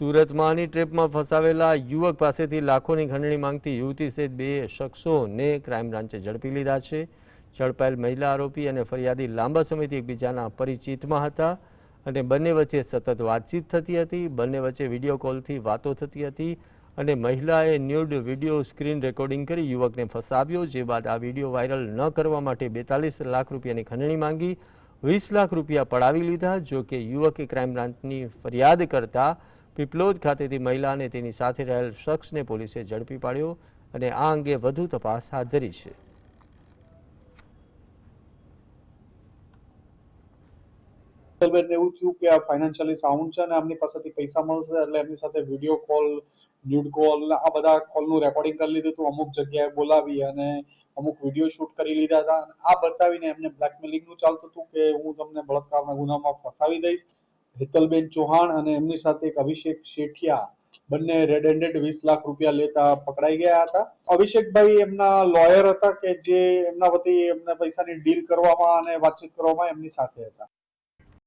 સુરતમાં આની ટ્રીપમાં ફસાવેલા યુવક પાસેથી લાખોની ખંડણી માંગતી યુવતી સહિત બે શખ્સોને ક્રાઇમ બ્રાન્ચે ઝડપી લીધા છે. ઝડપાયેલ મહિલા આરોપી અને ફરિયાદી લાંબા સમયથી એકબીજાના પરિચિતમાં હતા અને બંને વચ્ચે સતત વાતચીત થતી હતી, બંને વચ્ચે વીડિયો કોલથી વાતો થતી હતી અને મહિલાએ ન્યૂડ વીડિયો સ્ક્રીન રેકોર્ડિંગ કરી યુવકને ફસાવ્યો, જે બાદ આ વીડિયો વાયરલ ન કરવા માટે બેતાલીસ લાખ રૂપિયાની ખંડણી માંગી, વીસ લાખ રૂપિયા પડાવી લીધા, જો કે યુવકે ક્રાઇમ બ્રાન્ચની ફરિયાદ કરતા પીપલોદ ખાતેથી મહિલા અને તેની સાથે રહેલ શખ્સને પોલીસે ઝડપી પાડ્યો અને આ અંગે વધુ તપાસ હાથ ધરી છે. એવું થયું કે આ ફાઇનાન્શિયલી સાઉન્ડ છે અને એમની પાસેથી પૈસા મળશે એટલે એમની સાથે વીડિયો કોલ ન્યૂડ કોલ આ બધા કોલનું રેકોર્ડિંગ કરી લીધું હતું. અમુક જગ્યાએ બોલાવી અને અમુક વીડિયો શૂટ કરી લીધા હતા. આ બતાવીને એમને બ્લેકમેલિંગનું ચાલતું હતું કે હું તમને બળાત્કારના ગુનામાં ફસાવી દઈશ. હેતલબેન ચૌહાણ અને એમની સાથે એક અભિષેક શેઠિયા બંને રેડ હેન્ડેડ વીસ લાખ રૂપિયા લેતા પકડાઈ ગયા હતા. અભિષેકભાઈ એમના લોયર હતા કે જે એમના વતી એમને પૈસાની ડીલ કરવામાં અને વાતચીત કરવામાં એમની સાથે હતા?